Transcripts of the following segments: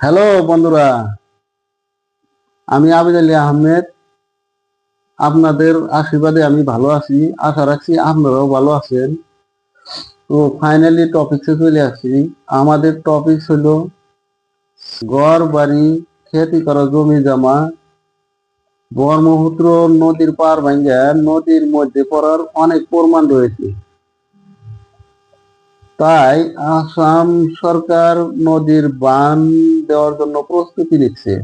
Hello বন্ধুরা, আমি আবিদ আলী আহমেদ। আপনাদের আশীর্বাদে আমি ভালো আছি, আশা রাখছি আপনারাও ভালো আছেন। তো ফাইনালি টপিকসে চলে আসছি আমাদের টপিক হলো ঘর, বাড়ি, খেতি করা জমি জমা। ব্রহ্মপুত্র নদীর পার ভাঙ্গা, নদীর মধ্যে পড়ার অনেক প্রমাণ রয়েছে। তাই আসাম সরকার নদীর বান দেওয়ার জন্য প্রস্তুতি নিচ্ছে।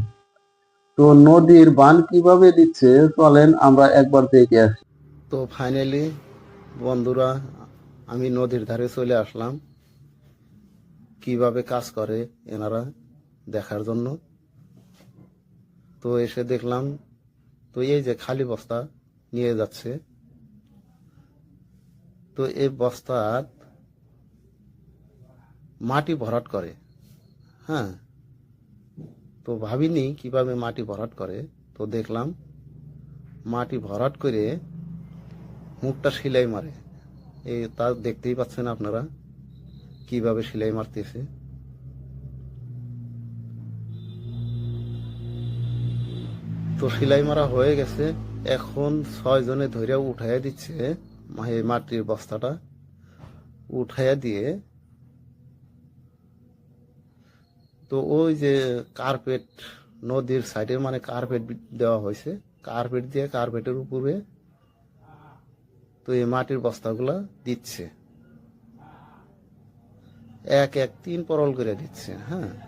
তো নদীর বান কীভাবে দিচ্ছে, চলেন আমরা একবার দেখে আসি। তো ফাইনালি বন্ধুরা, আমি নদীর ধারে চলে আসলাম। কীভাবে কাজ করে এনারা দেখার জন্য। তো এসে দেখলাম, তো এই যে খালি বস্তা নিয়ে যাচ্ছে। তো এই বস্তার মাটি ভরাট করে। হ্যাঁ তো ভাবিনি কীভাবে মাটি ভরাট করে। তো দেখলাম মাটি ভরাট করে মুখটা সেলাই মারে। এই তা দেখতেই পাচ্ছেন আপনারা কীভাবে সেলাই মারতেছে। তো সেলাই মারা হয়ে গেছে। এখন ছয় জনে ধরে উঠাইয়া দিচ্ছে মাটির বস্তাটা। উঠাইয়া দিয়ে তো ওই যে কার্পেট নদীর সাইডে মানে কার্পেট দেওয়া হয়েছে। কার্পেট দিয়ে কার্পেটের উপরে তো এই মাটির বস্তাগুলা দিচ্ছে। এক এক, তিন পরল করে দিচ্ছে হ্যাঁ।